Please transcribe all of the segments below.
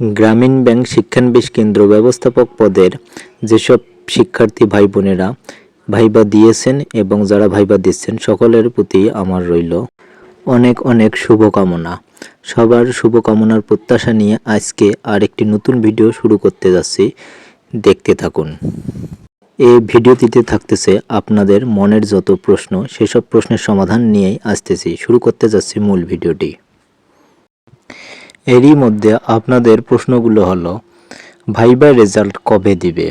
গ্রামীণ ব্যাংক শিক্ষানবিশ কেন্দ্র ব্যবস্থাপক পদের যেসব শিক্ষার্থী ভাই বোনেরা ভাইবা দিয়েছেন এবং যারা ভাইবা দিচ্ছেন, সকলের প্রতি আমার রইল অনেক অনেক শুভকামনা। সবার শুভকামনার প্রত্যাশা নিয়ে আজকে আর একটি নতুন ভিডিও শুরু করতে যাচ্ছি। দেখতে থাকুন। এই ভিডিওটিতে থাকতেছে আপনাদের মনের যত প্রশ্ন, সেসব প্রশ্নের সমাধান নিয়েই আসতেছি। শুরু করতে যাচ্ছি মূল ভিডিওটি। এরই মধ্যে আপনাদের প্রশ্নগুলো হলো ভাইবার রেজাল্ট কবে দিবে?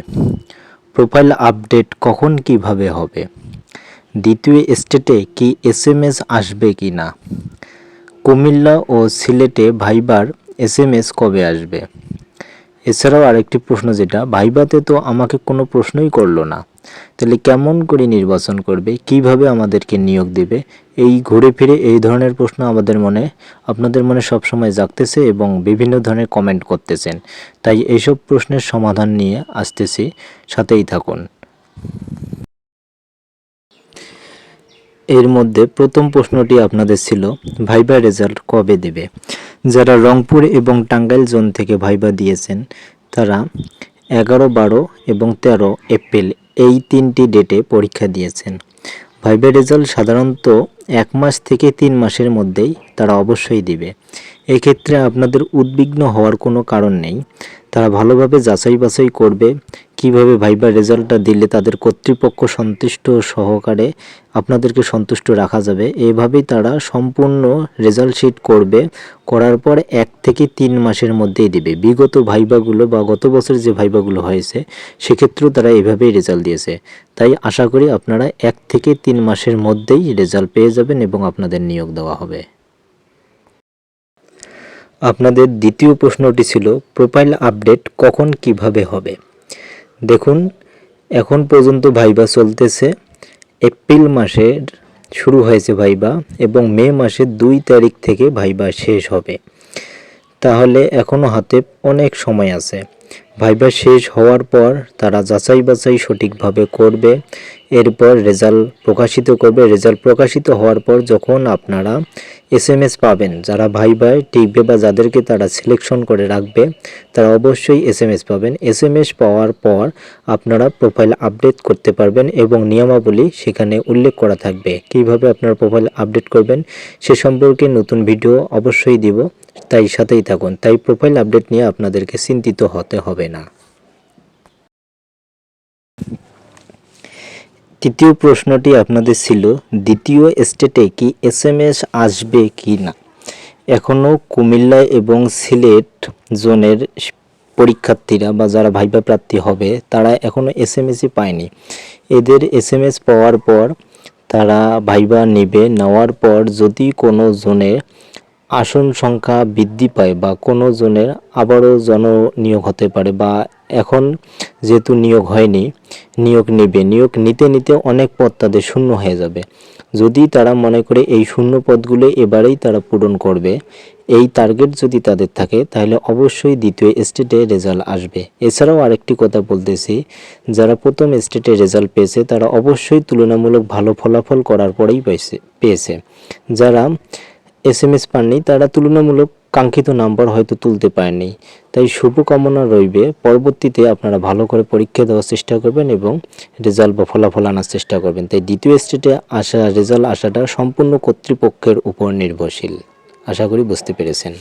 প্রোফাইল আপডেট কখন কীভাবে হবে? দ্বিতীয় স্টেটে কি এস এম এস আসবে কি না? কুমিল্লা ও সিলেটে ভাইবার এস এম এস কবে আসবে? এছাড়াও আরেকটি প্রশ্ন যেটা, ভাইবাতে তো আমাকে কোনো প্রশ্নই করল না। তাহলে কেমন করে নির্বাচন করবে? কীভাবে আমাদেরকে নিয়োগ দিবে? এই ঘুরে ফিরে এই ধরনের প্রশ্ন আমাদের মনে, আপনাদের মনে সবসময় জাগতেছে এবং বিভিন্ন ধরনের কমেন্ট করতেছেন। তাই এইসব প্রশ্নের সমাধান নিয়ে আসতেছি। সাথেই থাকুন। এর মধ্যে প্রথম প্রশ্নটি আপনাদের ছিল, ভাইবা রেজাল্ট কবে দেবে? যারা রংপুর এবং টাঙ্গাইল জোন থেকে ভাইবা দিয়েছেন, তারা এগারো, বারো এবং তেরো এপ্রিল এই তিনটি ডেটে পরীক্ষা দিয়েছেন। ভাইবা রেজাল্ট সাধারণত এক মাস থেকে তিন মাসের মধ্যেই তারা অবশ্যই দিবে। এক্ষেত্রে আপনাদের উদ্বিগ্ন হওয়ার কোনো কারণ নেই। তারা ভালোভাবে যাচাই বাছাই করবে কীভাবে ভাইবা রেজাল্টটা দিলে তাদের কর্তৃপক্ষ সন্তুষ্ট সহকারে আপনাদেরকে সন্তুষ্ট রাখা যাবে? এভাবেই তারা সম্পূর্ণ রেজাল্ট শিট করবে, করার পর এক থেকে তিন মাসের মধ্যেই দিবে। বিগত ভাইবাগুলো বা গত বছর যে ভাইবাগুলো হয়েছে, সেক্ষেত্রেও তারা এভাবেই রেজাল্ট দিয়েছে। তাই আশা করি আপনারা এক থেকে তিন মাসের মধ্যেই রেজাল্ট পেয়ে যাবেন এবং আপনাদের নিয়োগ দেওয়া হবে। আপনাদের দ্বিতীয় প্রশ্নটি ছিল প্রোফাইল আপডেট কখন কীভাবে হবে? দেখুন, এখন পর্যন্ত ভাইবা চলতেছে, এপ্রিল মাসের শুরু হয়েছে ভাইবা এবং মে মাসের দুই তারিখ থেকে ভাইবা শেষ হবে। তাহলে এখনও হাতে অনেক সময় আছে। ভাইবা শেষ হওয়ার পর তারা যাচাই বাছাই সঠিকভাবে করবে, এরপর রেজাল্ট প্রকাশিত করবে। রেজাল্ট প্রকাশিত হওয়ার পর যখন আপনারা এস এম এস পাবেন। যারা ভাই ভাই টিকবে বা যাদেরকে তারা সিলেকশন করে রাখবে, তারা অবশ্যই এস এম এস পাবেন। এস এম এস পাওয়ার পর আপনারা প্রোফাইল আপডেট করতে পারবেন এবং নিয়মাবলী সেখানে উল্লেখ করা থাকবে। কীভাবে আপনারা প্রোফাইল আপডেট করবেন সে সম্পর্কে নতুন ভিডিও অবশ্যই দিব। তাই সাথেই থাকুন। তাই প্রোফাইল আপডেট নিয়ে আপনাদেরকে চিন্তিত হতে হবে না। তৃতীয় প্রশ্নটি আপনাদের ছিল, দ্বিতীয় স্টেটে কি এস আসবে কি না? এখনও কুমিল্লা এবং সিলেট জোনের পরীক্ষার্থীরা বা যারা ভাইবা প্রার্থী হবে, তারা এখনও এস এম এসই পায়নি। এদের এস পাওয়ার পর তারা ভাইবা নেবে, নেওয়ার পর যদি কোনো জোনে আসন সংখ্যা বৃদ্ধি পায় বা কোনো জনের আবারও জন নিয়োগ হতে পারে বা এখন যেহেতু নিয়োগ হয়নি, নিয়োগ নেবে। নিয়োগ নিতে নিতে অনেক পদ তাদের শূন্য হয়ে যাবে। যদি তারা মনে করে এই শূন্য পদগুলো এবারেই তারা পূরণ করবে, এই টার্গেট যদি তাদের থাকে, তাহলে অবশ্যই দ্বিতীয় স্টেটে রেজাল্ট আসবে। এছাড়াও আরেকটি কথা বলতেছি, যারা প্রথম স্টেটে রেজাল্ট পেয়েছে, তারা অবশ্যই তুলনামূলক ভালো ফলাফল করার পরেই পেয়েছে। পেয়েছে যারা এস এম এস পাননি, তারা তুলনামূলক কাঙ্ক্ষিত নাম্বার হয়তো তুলতে পারেনি তাই শুভকামনা রইবে। পরবর্তীতে আপনারা ভালো করে পরীক্ষা দেওয়ার চেষ্টা করবেন এবং রেজাল্ট বা ফলাফল আনার চেষ্টা করবেন। তাই দ্বিতীয় স্টেটে আসা রেজাল্ট আসাটা সম্পূর্ণ কর্তৃপক্ষের উপর নির্ভরশীল। আশা করি বুঝতে পেরেছেন।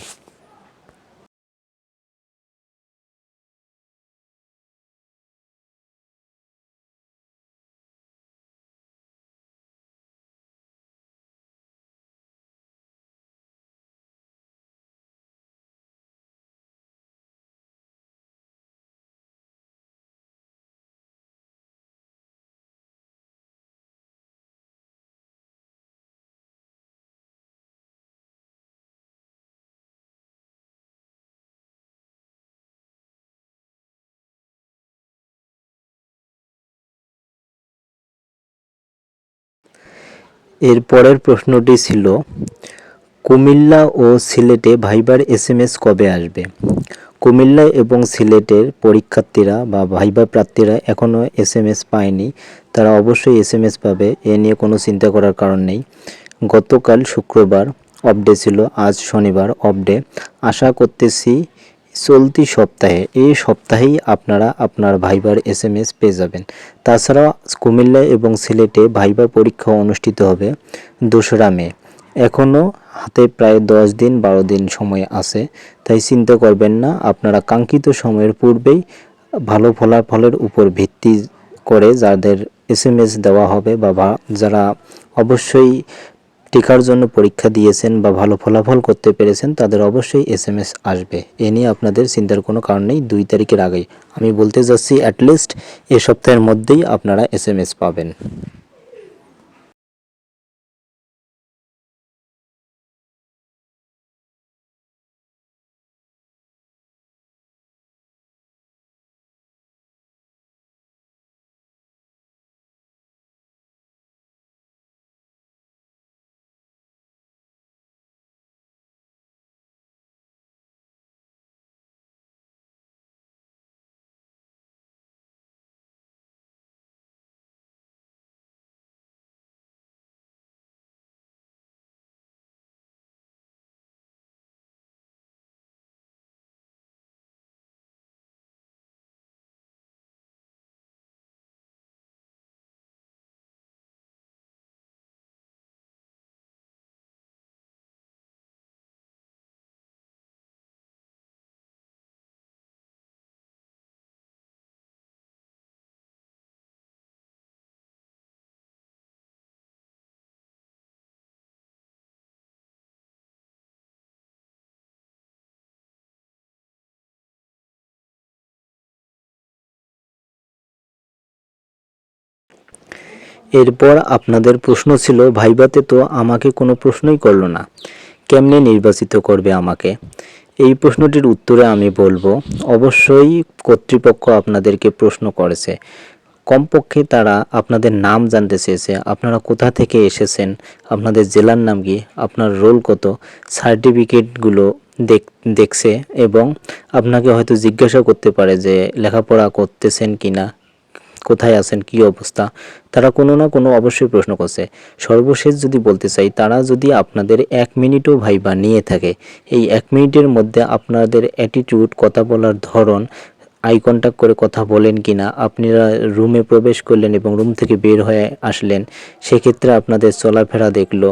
এর পরের প্রশ্নটি ছিল, কুমিল্লা ও সিলেটে ভাইবার এস এম এস কবে আসবে? কুমিল্লা এবং সিলেটের পরীক্ষার্থীরা বা ভাইবা প্রার্থীরা এখনও এস এম এস পায়নি। তারা অবশ্যই এস এম এস পাবে, এ নিয়ে কোনো চিন্তা করার কারণ নেই। গতকাল শুক্রবার অফ ডে ছিল, আজ শনিবার অফ ডে আশা করতেছি চলতি সপ্তাহে এই সপ্তাহেই আপনারা আপনার ভাইবার এস এম এস পেয়ে যাবেন। তাছাড়া কুমিল্লা এবং সিলেটে ভাইবার পরীক্ষা অনুষ্ঠিত হবে দোসরা মে। এখনও হাতে প্রায় দশ দিন, বারো দিন সময় আছে, তাই চিন্তা করবেন না, আপনারা কাঙ্ক্ষিত সময়ের পূর্বেই ভালো ফলাফলের উপর ভিত্তি করে যাদের এস এম এস দেওয়া হবে বা যারা অবশ্যই টিকার জন্য পরীক্ষা দিয়েছেন বা ভালো ফলাফল করতে পেরেছেন, তাদের অবশ্যই এস এম এস আসবে। এ নিয়ে আপনাদের চিন্তার কোনো কারণ নেই, দুই তারিখের আগেই। আমি বলতে যাচ্ছি অ্যাটলিস্ট এ সপ্তাহের মধ্যেই আপনারা এস এম এস পাবেন। এরপর আপনাদের প্রশ্ন ছিল, ভাইবাতে তো আমাকে কোনো প্রশ্নই করল না। কেমনে নির্বাচিত করবে আমাকে? এই প্রশ্নটির উত্তরে আমি বলব, অবশ্যই কর্তৃপক্ষ আপনাদেরকে প্রশ্ন করেছে। কমপক্ষে তারা আপনাদের নাম জানতে চেয়েছে। আপনারা কোথা থেকে এসেছেন? আপনাদের জেলার নাম কি? আপনার রোল কত? সার্টিফিকেটগুলো দেখ, দেখছে এবং আপনাকে হয়তো জিজ্ঞাসা করতে পারে যে লেখাপড়া করতেছেন কিনা। কোথায় আছেন, কি অবস্থা, তারা কোনো না কোনো অবশ্যই প্রশ্ন করছে। সর্বশেষ যদি বলতে চাই, তারা যদি আপনাদের এক মিনিটও ভাইবা নিয়ে থাকে, এই এক মিনিটের মধ্যে আপনাদের অ্যাটিটিউড কথা বলার ধরন আই কন্ট্যাক্ট করে কথা বলেন কিনা, আপনারা রুমে প্রবেশ করলেন এবং রুম থেকে বের হয়ে আসলেন, সেক্ষেত্রে আপনাদের চলাফেরা দেখল।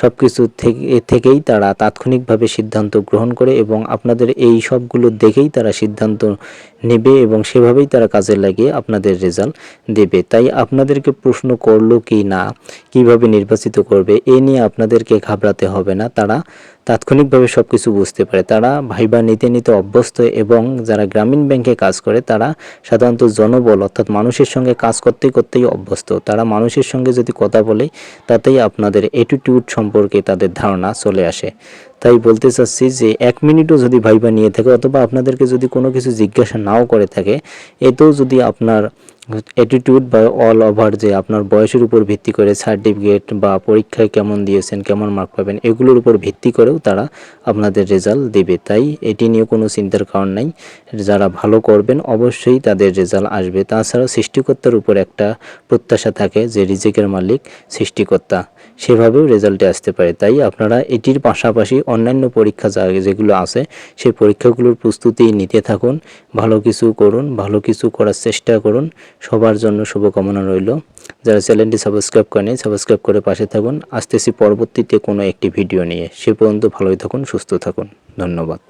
সব কিছু থেকে থেকেই তারা তাৎক্ষণিকভাবে সিদ্ধান্ত গ্রহণ করে এবং আপনাদের এই সবগুলো দেখেই তারা সিদ্ধান্ত নেবে এবং সেভাবেই তারা কাজে লাগিয়ে আপনাদের রেজাল্ট দেবে। তাই আপনাদেরকে প্রশ্ন করল কি না, কীভাবে নির্বাচিত করবে, এ নিয়ে আপনাদেরকে ঘাবড়াতে হবে না। তারা তাৎক্ষণিকভাবে সব কিছু বুঝতে পারে। তারা ভাইবা নিতে নিতে অভ্যস্ত এবং যারা গ্রামীণ ব্যাংকে কাজ করে, তারা সাধারণত জনবল অর্থাৎ মানুষের সঙ্গে কাজ করতে করতেই অভ্যস্ত। তারা মানুষের সঙ্গে যদি কথা বলে, তাতেই আপনাদের অ্যাটিটিউড সম্পর্কে তাদের ধারণা চলে আসে। তাই বলতে চাচ্ছি যে, এক মিনিটও যদি ভাইবা নিয়ে থাকে অথবা আপনাদেরকে যদি কোনো কিছু জিজ্ঞাসা নাও করে থাকে, এতেও যদি আপনার অ্যাটিটিউড বা অল ওভার যে আপনার বয়সের উপর ভিত্তি করে সার্টিফিকেট বা পরীক্ষায় কেমন দিয়েছেন, কেমন মার্ক পাবেন, এগুলোর উপর ভিত্তি করেও তারা আপনাদের রেজাল্ট দেবে। তাই এটি নিয়ে কোনো চিন্তার কারণ নাই। যারা ভালো করবেন, অবশ্যই তাদের রেজাল্ট আসবে। তাছাড়া সৃষ্টিকর্তার উপর একটা প্রত্যাশা থাকে যে রিজেকের মালিক সৃষ্টিকর্তা, সেভাবেও রেজাল্টে আসতে পারে। তাই আপনারা এটির পাশাপাশি অন্যান্য পরীক্ষা যা যেগুলো আছে, সেই পরীক্ষাগুলোর প্রস্তুতি নিতে থাকুন, ভালো কিছু করুন, ভালো কিছু করার চেষ্টা করুন সবার জন্য শুভকামনা রইল। যারা চ্যানেলটি সাবস্ক্রাইব করেনি, সাবস্ক্রাইব করে পাশে থাকুন। আসতেছি পরবর্তীতে কোনো একটি ভিডিও নিয়ে। সে পর্যন্ত ভালোই থাকুন, সুস্থ থাকুন। ধন্যবাদ।